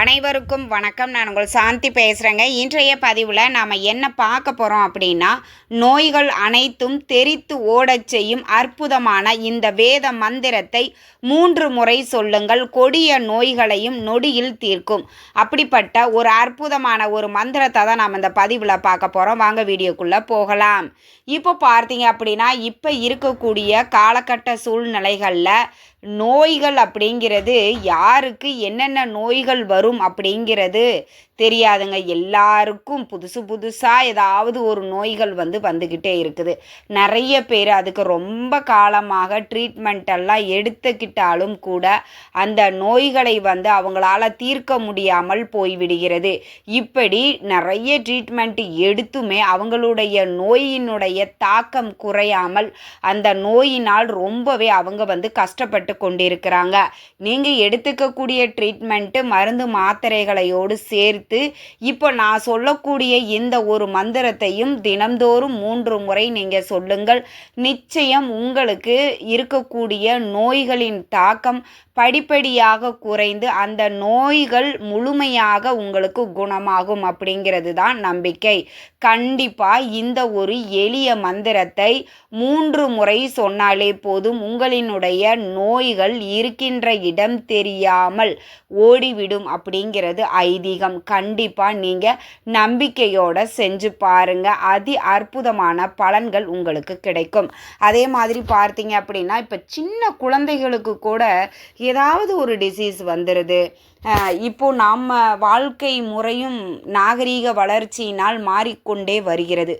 அனைவருக்கும் வணக்கம். நான் உங்கள் சாந்தி பேசுகிறேங்க இன்றைய பதிவில் நாம் என்ன பார்க்க போகிறோம் அப்படின்னா நோய்கள் அனைத்தும் தெரித்து ஓடச் செய்யும் அற்புதமான இந்த வேத மந்திரத்தை மூன்று முறை சொல்லுங்கள். கொடிய நோய்களையும் நொடியில் தீர்க்கும். அப்படிப்பட்ட ஒரு அற்புதமான ஒரு மந்திரத்தை தான் நாம் இந்த பதிவில் பார்க்க போகிறோம் வாங்க வீடியோக்குள்ளே போகலாம். இப்போ பார்த்தீங்க அப்படின்னா இப்போ இருக்கக்கூடிய காலகட்ட சூழ்நிலைகளில் நோய்கள் அப்படிங்கிறது யாருக்கு என்னென்ன நோய்கள் வரும் அப்படிங்கிறது தெரியாதுங்க. எல்லாருக்கும் புதுசு புதுசாக ஏதாவது ஒரு நோய்கள் வந்து வந்துக்கிட்டே இருக்குது. நிறைய பேர் அதுக்கு ரொம்ப காலமாக ட்ரீட்மெண்ட்டெல்லாம் எடுத்துக்கிட்டாலும் கூட அந்த நோய்களை வந்து அவங்களால தீர்க்க முடியாமல் போய்விடுகிறது. இப்படி நிறைய ட்ரீட்மெண்ட் எடுத்துமே அவங்களுடைய நோயினுடைய தாக்கம் குறையாமல் அந்த நோயினால் ரொம்பவே அவங்க வந்து கஷ்டப்பட்டு கொண்டிருக்கிறாங்க நீங்கள் எடுத்துக்கக்கூடிய ட்ரீட்மெண்ட்டு மருந்து மாத்திரைகளையோடு சேர்த்து இப்போ நான் சொல்லக்கூடிய இந்த ஒரு மந்திரத்தையும் தினம்தோறும் மூன்று முறை நீங்கள் சொல்லுங்கள். நிச்சயம் உங்களுக்கு இருக்கக்கூடிய நோய்களின் தாக்கம் படிப்படியாக குறைந்து அந்த நோய்கள் முழுமையாக உங்களுக்கு குணமாகும் அப்படிங்கிறது தான் நம்பிக்கை. கண்டிப்பாக இந்த ஒரு எளிய மந்திரத்தை மூன்று முறை சொன்னாலே போதும் உங்களினுடைய நோய்கள் இருக்கின்ற இடம் தெரியாமல் ஓடிவிடும் அப்படிங்கிறது ஐதீகம். கண்டிப்பாக நீங்கள் நம்பிக்கையோட செஞ்சு பாருங்க. அதி அற்புதமான பலன்கள் உங்களுக்கு கிடைக்கும். அதே மாதிரி பார்த்தீங்க அப்படின்னா இப்போ சின்ன குழந்தைகளுக்கு கூட ஏதாவது ஒரு டிசீஸ் வந்துடுது இப்போ நாம் வாழ்க்கை முறையும் நாகரீக வளர்ச்சியினால் மாறிக்கொண்டே வருகிறது.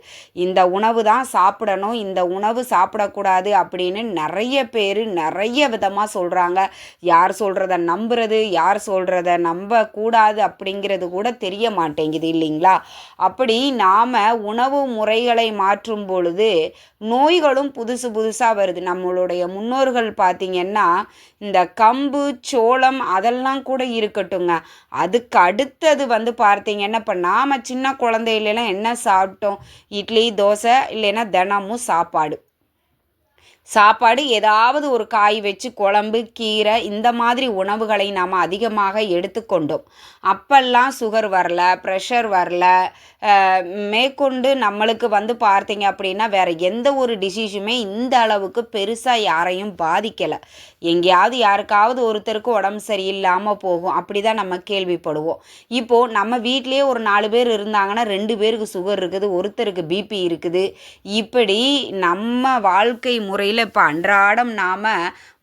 இந்த உணவு தான் சாப்பிடணும் இந்த உணவு சாப்பிடக்கூடாது அப்படின்னு நிறைய பேர் நிறைய விதமாக சொல்கிறாங்க யார் சொல்கிறத நம்புறது யார் சொல்கிறத நம்பக்கூடாது அப்படிங்கிறது கூட தெரிய மாட்டேங்குது இல்லைங்களா? அப்படி நாம் உணவு முறைகளை மாற்றும் பொழுது நோய்களும் புதுசு புதுசாக வருது. நம்மளுடைய முன்னோர்கள் பார்த்திங்கன்னா இந்த கம்பு சோளம் அதெல்லாம் கூட இருக்கட்டுங்க அதுக்கு அடுத்தது வந்து பார்த்தீங்கன்னா இப்போ நாம் சின்ன குழந்தையிலலாம் என்ன சாப்பிட்டோம்? இட்லி தோசை இல்லைன்னா தினமும் சாப்பாடு. சாப்பாடு ஏதாவது ஒரு காய் வச்சு குழம்பு கீரை இந்த மாதிரி உணவுகளை நாம் அதிகமாக எடுத்துக்கொண்டோம். அப்பெல்லாம் சுகர் வரல ப்ரெஷர் வரல. மேற்கொண்டு நம்மளுக்கு வந்து பார்த்தீங்க அப்படின்னா வேறு எந்த ஒரு டிசீஸுமே இந்த அளவுக்கு பெருசாக யாரையும் பாதிக்கலை. எங்கேயாவது யாருக்காவது ஒருத்தருக்கு உடம்பு சரியில்லாமல் போகும். அப்படி தான் நம்ம கேள்விப்படுவோம். இப்போது நம்ம வீட்லேயே ஒரு நாலு பேர் இருந்தாங்கன்னா ரெண்டு பேருக்கு சுகர் இருக்குது ஒருத்தருக்கு பிபி இருக்குது. இப்படி நம்ம வாழ்க்கை முறையில் இப்போ அன்றாடம் நாம்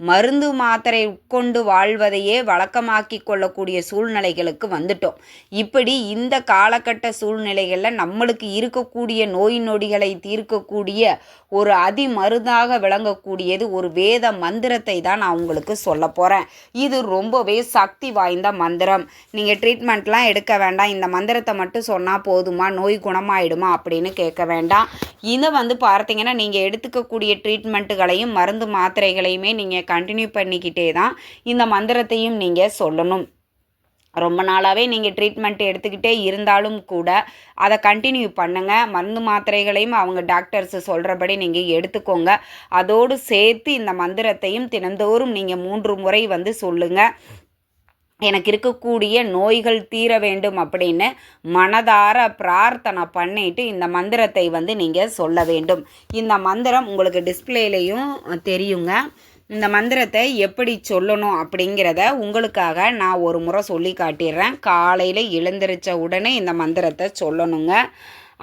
மருந்து மாத்திரை உட்கொண்டு வாழ்வதையே வழக்கமாக்கி கொள்ளக்கூடிய சூழ்நிலைகளுக்கு வந்துட்டோம். இப்படி இந்த காலகட்ட சூழ்நிலைகளில் நம்மளுக்கு இருக்கக்கூடிய நோய் நொடிகளை தீர்க்கக்கூடிய ஒரு அதி மருந்தாக விளங்கக்கூடியது ஒரு வேத மந்திரத்தை தான் நான் உங்களுக்கு சொல்ல போகிறேன் இது ரொம்பவே சக்தி வாய்ந்த மந்திரம். நீங்கள் ட்ரீட்மெண்ட்லாம் எடுக்க வேண்டாம். இந்த மந்திரத்தை மட்டும் சொன்னால் போதுமா? நோய் குணமாயிடுமா? அப்படின்னு கேட்க வேண்டாம். இதை வந்து பார்த்தீங்கன்னா நீங்கள் எடுத்துக்கக்கூடிய மருந்துகளையும் மருந்து மாத்திரைகளையுமே நீங்கள் கண்டினியூ பண்ணிக்கிட்டே தான் இந்த மந்திரத்தையும் நீங்கள் சொல்லணும். ரொம்ப நாளாகவே நீங்கள் ட்ரீட்மெண்ட் எடுத்துக்கிட்டே இருந்தாலும் கூட அதை கண்டினியூ பண்ணுங்கள் மருந்து மாத்திரைகளையும் அவங்க டாக்டர்ஸ் சொல்கிறபடி நீங்கள் எடுத்துக்கோங்க. அதோடு சேர்த்து இந்த மந்திரத்தையும் தினந்தோறும் நீங்கள் மூன்று முறை வந்து சொல்லுங்கள் எனக்கு இருக்கக்கூடிய நோய்கள் தீர வேண்டும் அப்படின்னு மனதார பிரார்த்தனை பண்ணிட்டு இந்த மந்திரத்தை வந்து நீங்கள் சொல்ல வேண்டும். இந்த மந்திரம் உங்களுக்கு டிஸ்பிளேலையும் தெரியுங்க. இந்த மந்திரத்தை எப்படி சொல்லணும் அப்படிங்கிறத உங்களுக்காக நான் ஒரு முறை சொல்லி காட்டிடுறேன். காலையில் எழுந்திரிச்ச உடனே இந்த மந்திரத்தை சொல்லணுங்க.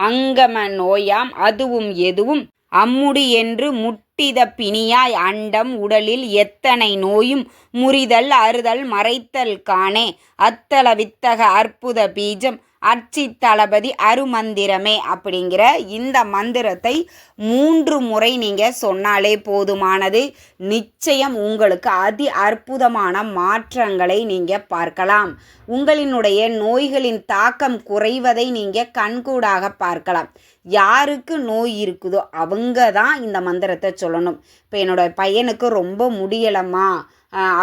அங்கம நோயாம் அதுவும் எதுவும் அம்முடி என்று முட் முட்டித பிணியாய் அண்டம் உடலில் எத்தனை நோயும் முறிதல் அறுதல் மறைத்தல் காணே. அத்தல வித்தக அற்புத பீஜம் அச்சி தளபதி அருமந்திரமே அப்படிங்கிற இந்த மந்திரத்தை மூன்று முறை நீங்கள் சொன்னாலே போதுமானது. நிச்சயம் உங்களுக்கு அதி அற்புதமான மாற்றங்களை நீங்கள் பார்க்கலாம். உங்களினுடைய நோய்களின் தாக்கம் குறைவதை நீங்கள் கண்கூடாக பார்க்கலாம். யாருக்கு நோய் இருக்குதோ அவங்க தான் இந்த மந்திரத்தை சொல்லணும். இப்போ என்னோடய பையனுக்கு ரொம்ப முடியலம்மா.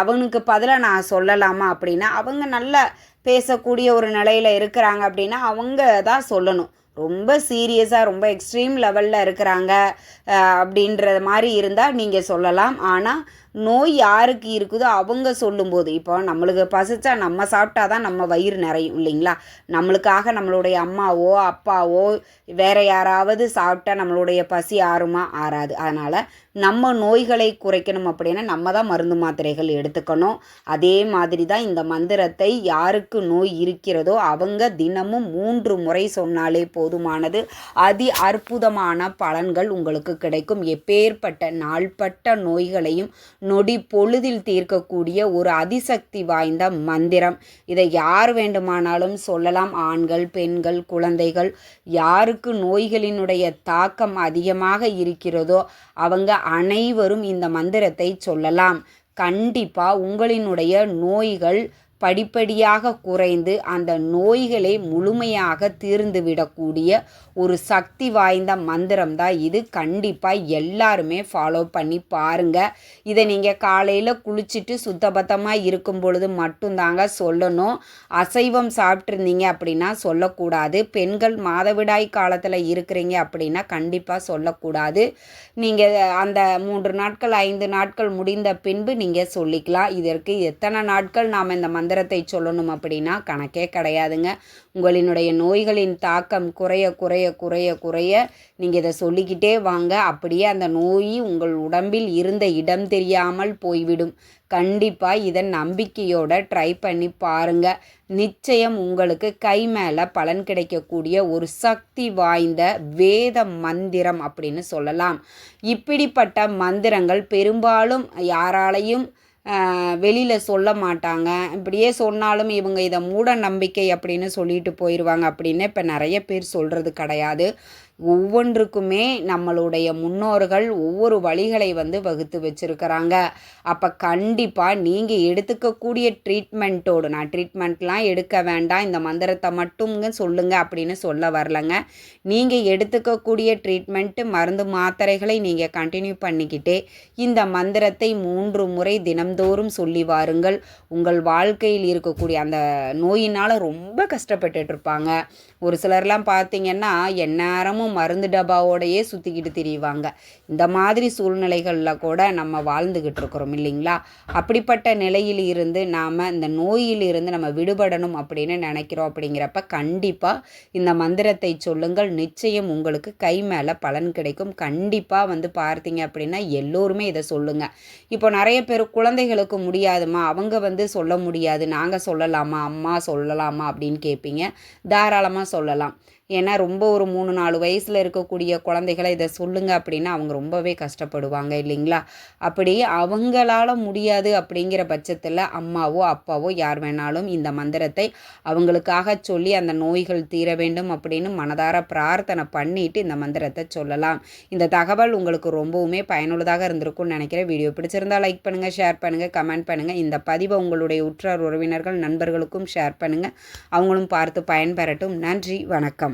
அவனுக்கு பதிலாக நான் சொல்லலாமா அப்படின்னா அவங்க நல்ல பேசக்கூடிய ஒரு நிலையில் இருக்கிறாங்க அப்படின்னா அவங்க தான் சொல்லணும். ரொம்ப சீரியஸாக ரொம்ப எக்ஸ்ட்ரீம் லெவலில் இருக்கிறாங்க அப்படின்றது மாதிரி இருந்தால் நீங்கள் சொல்லலாம். ஆனால் நோய் யாருக்கு இருக்குதோ அவங்க சொல்லும்போது இப்போ நம்மளுக்கு பசிச்சா நம்ம சாப்பிட்டா தான் நம்ம வயிறு நிறையும் இல்லைங்களா? நம்மளுக்காக நம்மளுடைய அம்மாவோ அப்பாவோ வேற யாராவது சாப்பிட்டா நம்மளுடைய பசி ஆறுமா? ஆறாது. அதனால் நம்ம நோய்களை குறைக்கணும் அப்படின்னா நம்ம தான் மருந்து மாத்திரைகள் எடுத்துக்கணும். அதே மாதிரி தான் இந்த மந்திரத்தை யாருக்கு நோய் இருக்கிறதோ அவங்க தினமும் மூன்று முறை சொன்னாலே போதுமானது. அதி அற்புதமான பலன்கள் உங்களுக்கு கிடைக்கும். எப்பேற்பட்ட நாள்பட்ட நோய்களையும் நொடி பொழுதில் தீர்க்கக்கூடிய ஒரு அதிசக்தி வாய்ந்த மந்திரம். இதை யார் வேண்டுமானாலும் சொல்லலாம். ஆண்கள் பெண்கள் குழந்தைகள் யாருக்கு நோய்களினுடைய தாக்கம் அதிகமாக இருக்கிறதோ அவங்க அனைவரும் இந்த மந்திரத்தை சொல்லலாம். கண்டிப்பாக உங்களினுடைய நோய்கள் படிப்படியாக குறைந்து அந்த நோய்களை முழுமையாக தீர்ந்து விடக்கூடிய ஒரு சக்தி வாய்ந்த மந்திரம் தான் இது. கண்டிப்பாக எல்லாருமே ஃபாலோ பண்ணி பாருங்கள் இதை நீங்கள் காலையில் குளிச்சுட்டு சுத்தபத்தமாக இருக்கும் பொழுது மட்டும்தாங்க சொல்லணும். அசைவம் சாப்பிட்ருந்தீங்க அப்படின்னா சொல்லக்கூடாது. பெண்கள் மாதவிடாய் காலத்தில் இருக்கிறீங்க அப்படின்னா கண்டிப்பாக சொல்லக்கூடாது. நீங்கள் அந்த மூன்று நாட்கள் ஐந்து நாட்கள் முடிந்த பின்பு நீங்கள் சொல்லிக்கலாம். இதற்கு எத்தனை நாட்கள் நாம் இந்த மந்திரத்தை சொல்லணும் அப்படின்னா கணக்கே கிடையாதுங்க. உங்களினுடைய நோய்களின் தாக்கம் குறைய குறைய குறைய குறைய நீங்கள் இதை சொல்லிக்கிட்டே வாங்க. அப்படியே அந்த நோய் உங்கள் உடம்பில் இருந்த இடம் தெரியாமல் போய்விடும். கண்டிப்பாக இதை நம்பிக்கையோட ட்ரை பண்ணி பாருங்க. நிச்சயம் உங்களுக்கு கை மேலே பலன் கிடைக்கக்கூடிய ஒரு சக்தி வாய்ந்த வேத மந்திரம் அப்படின்னு சொல்லலாம். இப்படிப்பட்ட மந்திரங்கள் பெரும்பாலும் யாராலையும் வெளியில் சொல்ல மாட்டாங்க. இப்படியே சொன்னாலும் இவங்க இதை மூட நம்பிக்கை அப்படின்னு சொல்லிட்டு போயிடுவாங்க அப்படின்னு இப்போ நிறைய பேர் சொல்கிறது கிடையாது. ஒவ்வொன்றுக்குமே நம்மளுடைய முன்னோர்கள் ஒவ்வொரு வழிகளை வந்து வகுத்து வச்சுருக்கிறாங்க. அப்போ கண்டிப்பாக நீங்கள் எடுத்துக்கக்கூடிய ட்ரீட்மெண்ட்டோடு நான் ட்ரீட்மெண்ட்லாம் எடுக்க வேண்டாம் இந்த மந்திரத்தை மட்டுங்க சொல்லுங்கள் அப்படின்னு சொல்ல வரலங்க. நீங்கள் எடுத்துக்கக்கூடிய ட்ரீட்மெண்ட்டு மருந்து மாத்திரைகளை நீங்கள் கண்டினியூ பண்ணிக்கிட்டே இந்த மந்திரத்தை மூன்று முறை தினம்தோறும் சொல்லி வாருங்கள். உங்கள் வாழ்க்கையில் இருக்கக்கூடிய அந்த நோயினால் ரொம்ப கஷ்டப்பட்டுட்ருப்பாங்க ஒரு சிலர்லாம் பார்த்தீங்கன்னா எந்நேரமும் தினமும் மருந்து டப்பாவோடையே சுற்றிக்கிட்டு திரிவாங்க. இந்த மாதிரி சூழ்நிலைகளில் கூட நம்ம வாழ்ந்துக்கிட்டு இருக்கிறோம் இல்லைங்களா? அப்படிப்பட்ட நிலையில் இருந்து நாம் இந்த நோயில் இருந்து நம்ம விடுபடணும் அப்படின்னு நினைக்கிறோம் அப்படிங்கிறப்ப கண்டிப்பாக இந்த மந்திரத்தை சொல்லுங்கள். நிச்சயம் உங்களுக்கு கை மேலே பலன் கிடைக்கும். கண்டிப்பாக வந்து பார்த்தீங்க அப்படின்னா எல்லோருமே இதை சொல்லுங்கள் இப்போ நிறைய பேர் குழந்தைகளுக்கு முடியாதுமா? அவங்க வந்து சொல்ல முடியாது. நாங்கள் சொல்லலாமா? அம்மா சொல்லலாமா அப்படின்னு கேட்பீங்க தாராளமாக சொல்லலாம். ஏன்னா ரொம்ப ஒரு மூணு நாலு வயசில் இருக்கக்கூடிய குழந்தைகளை இதை சொல்லுங்க அப்படின்னா அவங்க ரொம்பவே கஷ்டப்படுவாங்க இல்லைங்களா? அப்படி அவங்களால முடியாது அப்படிங்கிற பட்சத்தில் அம்மாவோ அப்பாவோ யார் வேணாலும் இந்த மந்திரத்தை அவங்களுக்காக சொல்லி அந்த நோய்கள் தீர வேண்டும் அப்படின்னு மனதார பிரார்த்தனை பண்ணிட்டு இந்த மந்திரத்தை சொல்லலாம். இந்த தகவல் உங்களுக்கு ரொம்பவுமே பயனுள்ளதாக இருந்திருக்கும்னு நினைக்கிறேன். வீடியோ பிடிச்சிருந்தா லைக் பண்ணுங்கள் ஷேர் பண்ணுங்கள் கமெண்ட் பண்ணுங்கள் இந்த பதிவை உங்களுடைய உற்றார் உறவினர்கள் நண்பர்களுக்கும் ஷேர் பண்ணுங்கள் அவங்களும் பார்த்து பயன்பெறட்டும். நன்றி வணக்கம்.